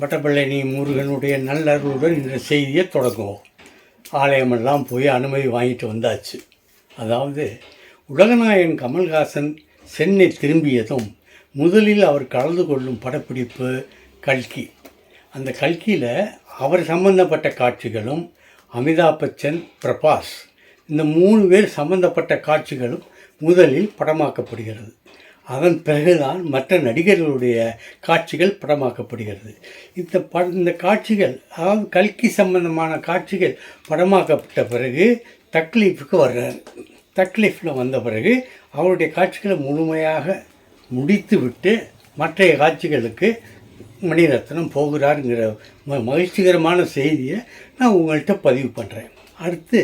வணக்கம் முருகனுடைய நல்லருளுடன் இந்த செய்தியை தொடங்குவோம். ஆலயமெல்லாம் போய் அனுமதி வாங்கிட்டு வந்தாச்சு. அதாவது உலகநாயகன் கமல்ஹாசன் சென்னை திரும்பியதும் முதலில் அவர் கலந்து கொள்ளும் படப்பிடிப்பு கல்கி. அந்த கல்கியில் அவர் சம்பந்தப்பட்ட காட்சிகளும் அமிதாப் பச்சன் பிரபாஸ் இந்த மூணு பேர் சம்பந்தப்பட்ட காட்சிகளும் முதலில் படமாக்கப்படுகிறது. அதன் பிறகுதான் மற்ற நடிகர்களுடைய காட்சிகள் படமாக்கப்படுகிறது. இந்த பட இந்த காட்சிகள் அதாவது கல்கி சம்பந்தமான காட்சிகள் படமாக்கப்பட்ட பிறகு தக்லீஃபுக்கு வர்றார் தக்லீஃபில் வந்த பிறகு அவருடைய காட்சிகளை முழுமையாக முடித்துவிட்டு மற்றைய காட்சிகளுக்கு மணிரத்னம் போகிறாருங்கிற மகிழ்ச்சிகரமான செய்தியை நான் உங்கள்கிட்ட பதிவு பண்ணுறேன் அடுத்து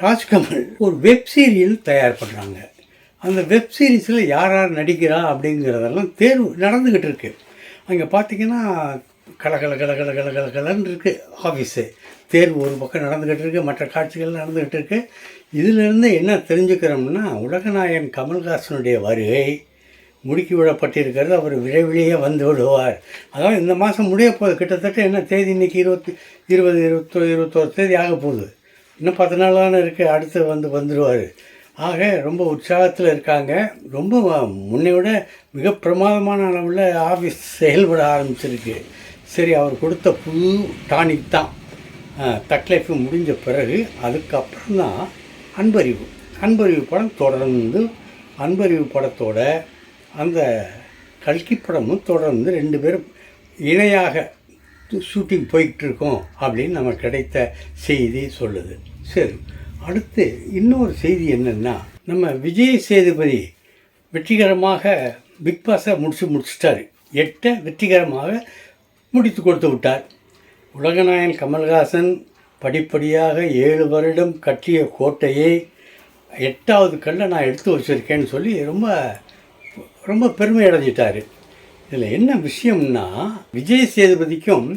ராஜ்கமல் ஒரு வெப் சீரியல் தயார் பண்ணுறாங்க அந்த வெப் சீரிஸில் யார் யார் நடிக்கிறா அப்படிங்கிறதெல்லாம் தேர்வு நடந்துக்கிட்டு இருக்கு. அங்கே பார்த்தீங்கன்னா கலகல கலகல கலகல கலன்னு இருக்குது ஆஃபீஸு தேர்வு ஒரு பக்கம் நடந்துக்கிட்டு இருக்குது மற்ற காட்சிகள் நடந்துக்கிட்டு இருக்குது இதிலிருந்து என்ன தெரிஞ்சுக்கிறோம்னா உலகநாயகன் கமல்ஹாசனுடைய வருகை முடுக்கி விடப்பட்டிருக்கிறது. அவர் விரைவிலேயே வந்து விடுவார். அதாவது இந்த மாதம் முடிய போகுது. கிட்டத்தட்ட என்ன தேதி? இன்றைக்கி இருபத்தி இருபது இருபத்தோ இருபத்தோரு தேதி ஆக போகுது. இன்னும் பத்து நாள் தானே இருக்குது அடுத்து வந்து வந்துடுவார் ஆக ரொம்ப உற்சாகத்தில் இருக்காங்க. ரொம்ப முன்னை விட மிக பிரமாதமான அளவில் ஆஃபீஸ் செயல்பட ஆரம்பிச்சிருக்கு. சரி அவர் கொடுத்த புது டானிக் தான். தக்லைஃப் முடிஞ்ச பிறகு அதுக்கப்புறம் தான் அன்பறிவு. அன்பறிவு படம் தொடர்ந்து அன்பறிவு படத்தோட அந்த கல்கி படமும் தொடர்ந்து ரெண்டு பேரும் இணையாக ஷூட்டிங் போய்கிட்டு இருக்கோம் அப்படின்னு நமக்கு கிடைத்த செய்தி சொல்லுது. சரி அடுத்து இன்னொரு செய்தி என்னென்னா நம்ம விஜய் சேதுபதி வெற்றிகரமாக பிக் பாஸை முடிச்சு முடிச்சிட்டார். எட்டை வெற்றிகரமாக முடித்து கொடுத்து விட்டார். உலகநாயகன் கமல்ஹாசன் படிப்படியாக ஏழு வருடம் கட்டிய கோட்டையை எட்டாவது கல்லை நான் எடுத்து வச்சுருக்கேன்னு சொல்லி ரொம்ப ரொம்ப பெருமை அடைஞ்சிட்டார். இதில் என்ன விஷயம்னா விஜய் சேதுபதிக்கும்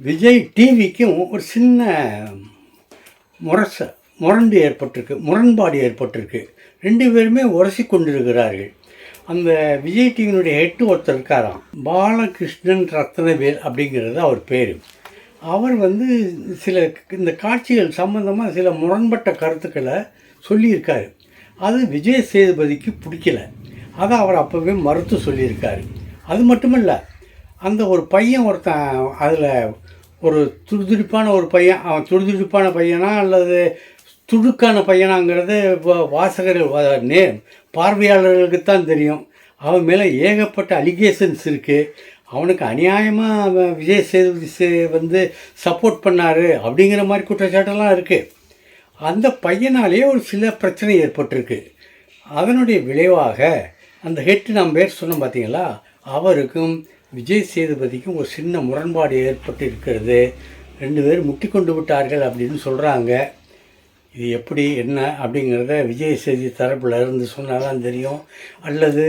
விஜய் டிவிக்கும் ஒரு சின்ன முரசை முரண்டு ஏற்பட்டிருக்கு முரண்பாடு ஏற்பட்டிருக்கு. ரெண்டு பேருமே உரசி கொண்டிருக்கிறார்கள். அந்த விஜய் டிவியினுடைய ஹெட் ஒருத்தர் இருக்காராம். பாலகிருஷ்ணன் ரத்னவேல் அப்படிங்கிறது அவர் பேர். அவர் வந்து சில இந்த காட்சிகள் சம்பந்தமாக சில முரண்பட்ட கருத்துக்களை சொல்லியிருக்காரு. அது விஜய் சேதுபதிக்கு பிடிக்கல. அதை அவர் அப்போவே மறுத்து சொல்லியிருக்காரு. அது மட்டுமல்ல அந்த ஒரு பையன் ஒருத்தன் அதில் ஒரு துடிதுடிப்பான ஒரு பையன் அவன் துடிதுடிப்பான பையனா அல்லது துடுக்கான பையனாங்கிறது வா- வாசகர்கள் நே பார்வையாளர்களுக்கு தான் தெரியும். அவன் மேலே ஏகப்பட்ட அலிகேஷன்ஸ் இருக்குது அவனுக்கு அநியாயமாக விஜய் சேதுபதி வந்து சப்போர்ட் பண்ணார் அப்படிங்கிற மாதிரி குற்றச்சாட்டெல்லாம் இருக்குது அந்த பையனாலேயே ஒரு சில பிரச்சனை ஏற்பட்டிருக்கு. அதனுடைய விளைவாக அந்த ஹெட் நாம் பேர் சொன்னோம் பார்த்தீங்களா அவருக்கும் விஜய் சேதுபதிக்கும் ஒரு சின்ன முரண்பாடு ஏற்பட்டு இருக்கிறது ரெண்டு பேர் முட்டி கொண்டு விட்டார்கள் அப்படின்னு சொல்கிறாங்க இது எப்படி என்ன அப்படிங்கிறத விஜய் சேதி தரப்பில் இருந்து சொன்னால் தான் தெரியும். அல்லது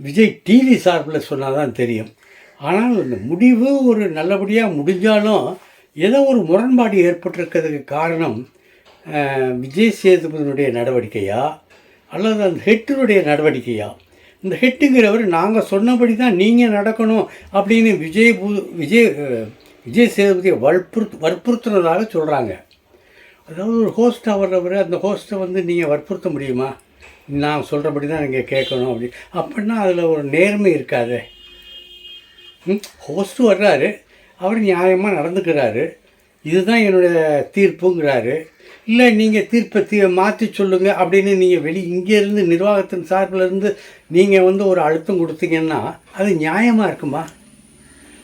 விஜய் டிவி சார்பில் சொன்னால் தான் தெரியும். ஆனால் இந்த முடிவு ஒரு நல்லபடியாக முடிஞ்சாலும் ஏதோ ஒரு முரண்பாடு ஏற்பட்டிருக்கிறதுக்கு காரணம் விஜய் சேதுபதியினுடைய நடவடிக்கையா? அல்லது அந்த ஹெட்டினுடைய நடவடிக்கையா? இந்த ஹெட்டுங்கிறவர் நாங்கள் சொன்னபடி தான் நீங்கள் நடக்கணும் அப்படின்னு விஜய் விஜய் விஜய் சேதுபதியை வற்புறுத்து வற்புறுத்துனதாக சொல்கிறாங்க அதாவது ஒரு ஹோஸ்ட் வர்றவர் அந்த ஹோஸ்ட்டை வந்து நீங்கள் வற்புறுத்த முடியுமா? நான் சொல்கிறபடி தான் நீங்கள் கேட்கணும் அப்படி. அப்படின்னா அதில் ஒரு நேர்மை இருக்காதே. ஹோஸ்ட்டு வர்றாரு. அவர் நியாயமாக நடந்துக்கிறாரு. இதுதான் என்னுடைய தீர்ப்புங்கிறாரு. இல்லை நீங்கள் தீர்ப்பை தீ மாற்றி சொல்லுங்கள் அப்படின்னு நீங்கள் வெளி இங்கேருந்து நிர்வாகத்தின் சார்பில் இருந்து நீங்கள் வந்து ஒரு அழுத்தம் கொடுத்தீங்கன்னா அது நியாயமாக இருக்குமா?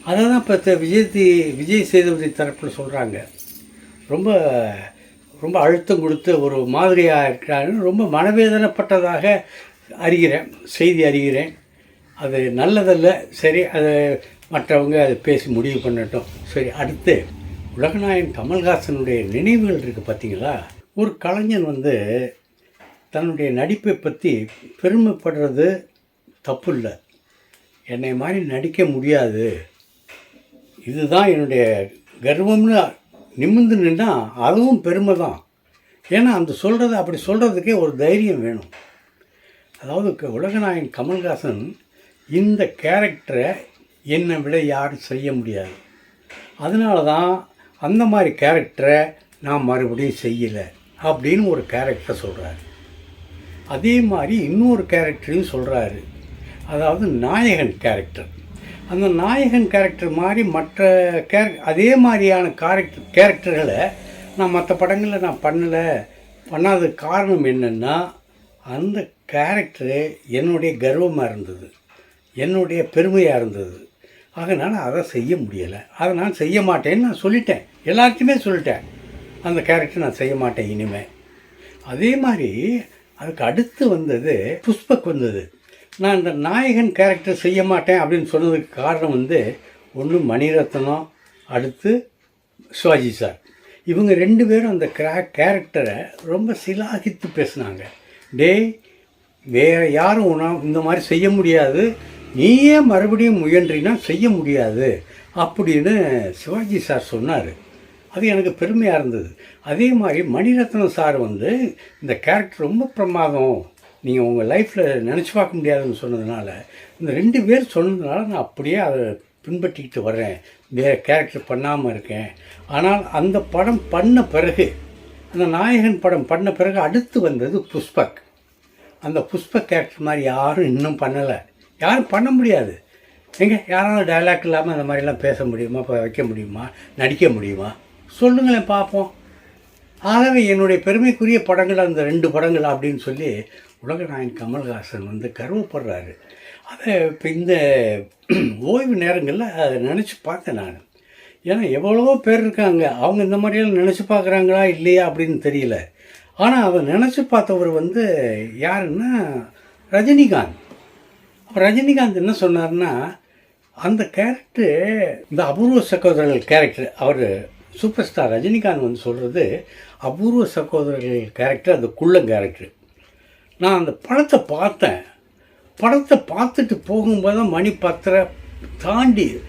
அதை தான் இப்போ விஜய் தி விஜய் சேதுபதி தரப்பில் சொல்கிறாங்க ரொம்ப ரொம்ப அழுத்தம் கொடுத்து ஒரு மாதிரியாக இருக்கிறாருன்னு ரொம்ப மனவேதனைப்பட்டதாக அறிகிறேன் செய்தி அறிகிறேன். அது நல்லதல்ல சரி அதை மற்றவங்க அதை பேசி முடிவு பண்ணட்டும். சரி அடுத்து உலகநாயகன் கமல்ஹாசனுடைய நினைவுகள் இருக்குது பார்த்தீங்களா? ஒரு கலைஞன் வந்து தன்னுடைய நடிப்பை பற்றி பெருமைப்படுறது தப்பு இல்லை என்னை மாதிரி நடிக்க முடியாது. இதுதான் என்னுடைய கர்வம்னு நிமிர்ந்து நின்னா அதுவும் பெருமை தான். ஏன்னா அந்த சொல்கிறத அப்படி சொல்கிறதுக்கே ஒரு தைரியம் வேணும். அதாவது உலகநாயகன் கமல்ஹாசன் இந்த கேரக்டரை என்னை விட யாரும் செய்ய முடியாது. அதனால தான் அந்த மாதிரி கேரக்டரை நான் மறுபடியும் செய்யலை அப்படின்னு ஒரு கேரக்டர் சொல்கிறாரு அதே மாதிரி இன்னொரு கேரக்டரையும் சொல்கிறாரு அதாவது நாயகன் கேரக்டர். அந்த நாயகன் கேரக்டர் மாதிரி மற்ற கேரக் அதே மாதிரியான கேரக்டர் கேரக்டர்களை நான் மற்ற படங்களில் நான் பண்ணலை. பண்ணாததுக்கு காரணம் என்னென்னா அந்த கேரக்டரு என்னுடைய கர்வமாக இருந்தது. என்னுடைய பெருமையாக இருந்தது. அதனால் அதை செய்ய முடியலை. அதை நான் செய்ய மாட்டேன்னு நான் சொல்லிட்டேன். எல்லாத்தையுமே சொல்லிட்டேன். அந்த கேரக்டர் நான் செய்ய மாட்டேன் இனிமேல் அதே மாதிரி அதுக்கு அடுத்து வந்தது புஷ்பக் வந்தது. நான் இந்த நாயகன் கேரக்டர் செய்ய மாட்டேன் அப்படின்னு சொன்னதுக்கு காரணம் வந்து ஒன்று மணிரத்னம் அடுத்து சிவாஜி சார். இவங்க ரெண்டு பேரும் அந்த கிரா கேரக்டரை ரொம்ப சிலாகித்து பேசுனாங்க. டேய் வேறு யாரும் உனா இந்த மாதிரி செய்ய முடியாது. நீயே மறுபடியும் முயன்றினா செய்ய முடியாது அப்படின்னு சிவாஜி சார் சொன்னார். அது எனக்கு பெருமையாக இருந்தது. அதே மாதிரி மணிரத்னம் சார் வந்து இந்த கேரக்டர் ரொம்ப பிரமாதம். நீங்கள் உங்கள் லைஃப்பில் நினச்சி பார்க்க முடியாதுன்னு சொன்னதுனால இந்த ரெண்டு பேர் சொன்னதுனால நான் அப்படியே அதை பின்பற்றிக்கிட்டு வர்றேன். வேறு கேரக்டர் பண்ணாமல் இருக்கேன். ஆனால் அந்த படம் பண்ண பிறகு அந்த நாயகன் படம் பண்ண பிறகு அடுத்து வந்தது புஷ்பக். அந்த புஷ்பக் கேரக்டர் மாதிரி யாரும் இன்னும் பண்ணலை. யாரும் பண்ண முடியாது. எங்கே? யாராலும் டைலாக் இல்லாமல் அந்த மாதிரிலாம் பேச முடியுமா? இப்போ வைக்க முடியுமா? நடிக்க முடியுமா? சொல்லுங்களேன் பார்ப்போம். ஆகவே என்னுடைய பெருமைக்குரிய படங்கள் அந்த ரெண்டு படங்கள் அப்படின்னு சொல்லி உலகநாயன் கமல்ஹாசன் வந்து கர்வப்படுறாரு. அதை இப்போ இந்த ஓய்வு நேரங்களில் அதை நினச்சி பார்த்தேன் நான். ஏன்னா எவ்வளவோ பேர் இருக்காங்க. அவங்க இந்த மாதிரியெல்லாம் நினச்சி பார்க்குறாங்களா இல்லையா அப்படின்னு தெரியல. ஆனால் அவர் நினச்சி பார்த்தவர் வந்து யாருன்னா ரஜினிகாந்த். அப்போ ரஜினிகாந்த் என்ன சொன்னார்னா அந்த கேரக்டர் இந்த அபூர்வ சகோதரர்கள் கேரக்டர் அவர் சூப்பர் ஸ்டார் ரஜினிகாந்த் வந்து சொல்கிறது அபூர்வ சகோதரர்கள் கேரக்டர் அந்த குள்ள கேரக்டர் நான் அந்த படத்தை பார்த்தேன். படத்தை பார்த்துட்டு போகும்போது தான் மணி பத்தரை தாண்டி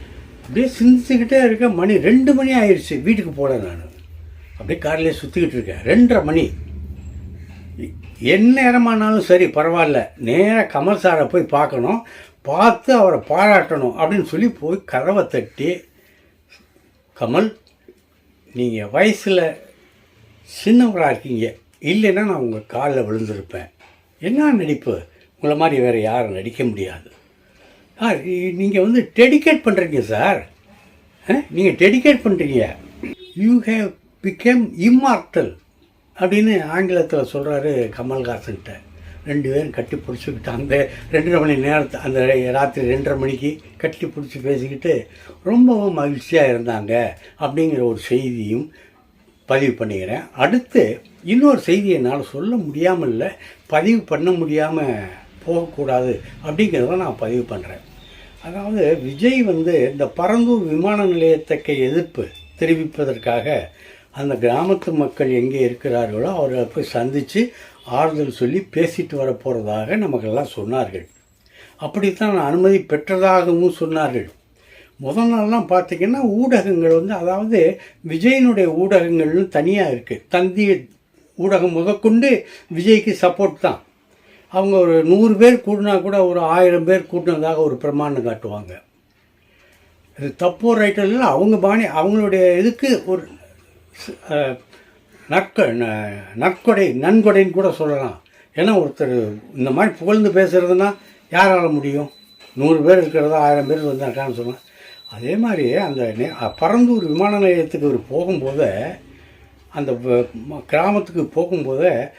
அப்படியே சிந்திச்சுக்கிட்டே இருக்கேன் மணி ரெண்டு மணி ஆயிடுச்சு வீட்டுக்கு போகிறேன் நான். அப்படியே கார்லேயே சுற்றிக்கிட்டு இருக்கேன். ரெண்டரை மணி. என் நேரமானாலும் சரி பரவாயில்ல. நேராக கமல் சாரை போய் பார்க்கணும். பார்த்து அவரை பாராட்டணும் அப்படின்னு சொல்லி போய் கதவை தட்டி கமல் நீங்கள் வயசில் சின்னவராக இருக்கீங்க. இல்லைன்னா நான் உங்கள் காலில் விழுந்திருப்பேன். என்ன நடிப்பு? உங்களை மாதிரி வேறு யாரும் நடிக்க முடியாது. சார் நீங்கள் வந்து டெடிகேட் பண்ணுறீங்க சார். நீங்கள் டெடிகேட் பண்ணுறீங்க யூ ஹேவ் பிகேம் இம்மார்டல் அப்படின்னு ஆங்கிலத்தில் சொல்கிறாரு கமல்ஹாசன்கிட்ட. ரெண்டு பேரும் கட்டி பிடிச்சிக்கிட்டு அந்த ரெண்டரை மணி நேரத்தை அந்த ராத்திரி ரெண்டரை மணிக்கு கட்டி பிடிச்சி பேசிக்கிட்டு ரொம்பவும் மகிழ்ச்சியாக இருந்தாங்க அப்படிங்கிற ஒரு செய்தியும் பதிவு பண்ணிக்கிறேன். அடுத்து இன்னொரு செய்தியை என்னால் சொல்ல முடியாமல் இல்லை பதிவு பண்ண முடியாமல் போகக்கூடாது அப்படிங்கிறத நான் பதிவு பண்ணுறேன் அதாவது விஜய் வந்து இந்த பரந்தூர் விமான நிலையத்துக்கு எதிர்ப்பு தெரிவிப்பதற்காக அந்த கிராமத்து மக்கள் எங்கே இருக்கிறார்களோ அவர்களை போய் சந்தித்து ஆறுதல் சொல்லி பேசிட்டு வர போகிறதாக நமக்கெல்லாம் சொன்னார்கள். அப்படித்தான் அனுமதி பெற்றதாகவும் சொன்னார்கள். முதல் நாள்லாம் பார்த்தீங்கன்னா ஊடகங்கள் வந்து அதாவது விஜயனுடைய ஊடகங்கள்னு தனியாக இருக்குது தந்தி ஊடகம் முதற்கொண்டு விஜய்க்கு சப்போர்ட் தான். அவங்க ஒரு நூறு பேர் கூட்டினா கூட ஒரு ஆயிரம் பேர் கூட்டினதாக ஒரு பிரமாணம் காட்டுவாங்க. இது தப்போ ரைட்டோ இல்லை அவங்க பாணி அவங்களுடைய இதுக்கு ஒரு நக்க ந- நற்கொடை நன்கொடைன்னு கூட சொல்லலாம். ஏன்னா ஒருத்தர் இந்த மாதிரி புகழ்ந்து பேசுகிறதுனா யாரால் முடியும்? நூறு பேர் இருக்கிறதா ஆயிரம் பேர் வந்தாக்கான்னு சொல்லலாம் அதே மாதிரி அந்த நே- பரந்தூர் விமான நிலையத்துக்கு ஒரு போகும்போது அந்த கிராமத்துக்கு போகும்போது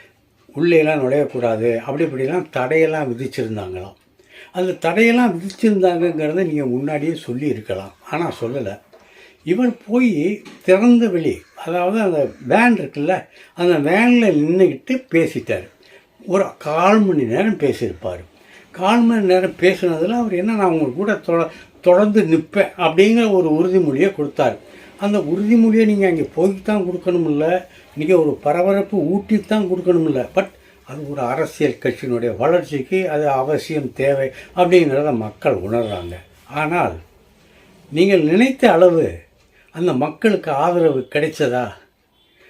உள்ளேலாம் நுழையக்கூடாது அப்படி இப்படிலாம் தடையெல்லாம் விதிச்சிருந்தாங்களாம். அந்த தடையெல்லாம் விதிச்சிருந்தாங்கங்கிறத நீங்கள் முன்னாடியே சொல்லியிருக்கலாம். ஆனால் சொல்லலை. இவர் போய் திறந்த வெளி அதாவது அந்த வேன் இருக்குல்ல அந்த வேனில் நின்றுக்கிட்டு பேசிட்டார். ஒரு கால் மணி நேரம் பேசியிருப்பார். கால் மணி நேரம் பேசுனதில் அவர் என்ன நான் உங்க கூட தொட தொடர்ந்து நிற்பேன் அப்படிங்கிற ஒரு உறுதிமொழியை கொடுத்தார். அந்த உறுதிமொழியை நீங்கள் அங்கே போய் தான் கொடுக்கணுமில்ல நீங்கள் ஒரு பரபரப்பு ஊட்டி தான் கொடுக்கணுமில்ல. பட் அது ஒரு அரசியல் கட்சியினுடைய வளர்ச்சிக்கு அது அவசியம் தேவை அப்படிங்கிறத மக்கள் உணர்கிறாங்க ஆனால் நீங்கள் நினைத்த அளவு அந்த மக்களுக்கு ஆதரவு கிடைச்சதா?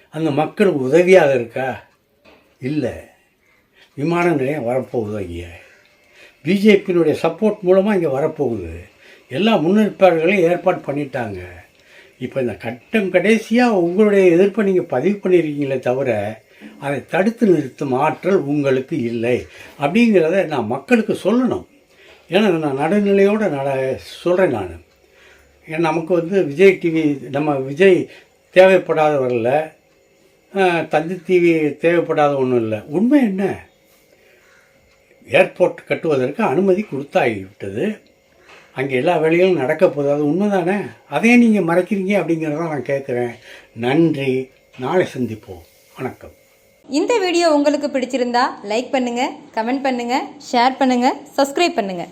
அந்த மக்களுக்கு உதவியாக இருக்கா? இல்லை. விமான நிலையம் வரப்போகுது இங்கே? பிஜேபியினுடைய சப்போர்ட் மூலமாக இங்கே வரப்போகுது. எல்லா முன்னெடுப்பாளர்களையும் ஏற்பாடு பண்ணிட்டாங்க. இப்போ இந்த கட்டம் கடைசியாக உங்களுடைய எதிர்ப்பை நீங்கள் பதிவு பண்ணியிருக்கீங்களே தவிர அதை தடுத்து நிறுத்தும் ஆற்றல் உங்களுக்கு இல்லை. அப்படிங்கிறத நான் மக்களுக்கு சொல்லணும். ஏன்னா நான் நடுநிலையோடு நட சொல்கிறேன் நான். ஏன்னா நமக்கு வந்து விஜய் டிவி நம்ம விஜய் தேவைப்படாதவரில் தந்தி டிவி தேவைப்படாத ஒன்றும் இல்லை. உண்மை என்ன? ஏர்போர்ட் கட்டுவதற்கு அனுமதி கொடுத்தாகிவிட்டது. அங்கே எல்லா வேலைகளும் நடக்க போகுது. அது உண்மைதானே? அதையே நீங்கள் மறைக்கிறீங்க அப்படிங்கிறத நான் கேட்குறேன் நன்றி. நாளை சந்திப்போம். வணக்கம். இந்த வீடியோ உங்களுக்கு பிடிச்சிருந்தா லைக் பண்ணுங்கள் கமெண்ட் பண்ணுங்கள் ஷேர் பண்ணுங்கள் சப்ஸ்கிரைப் பண்ணுங்கள்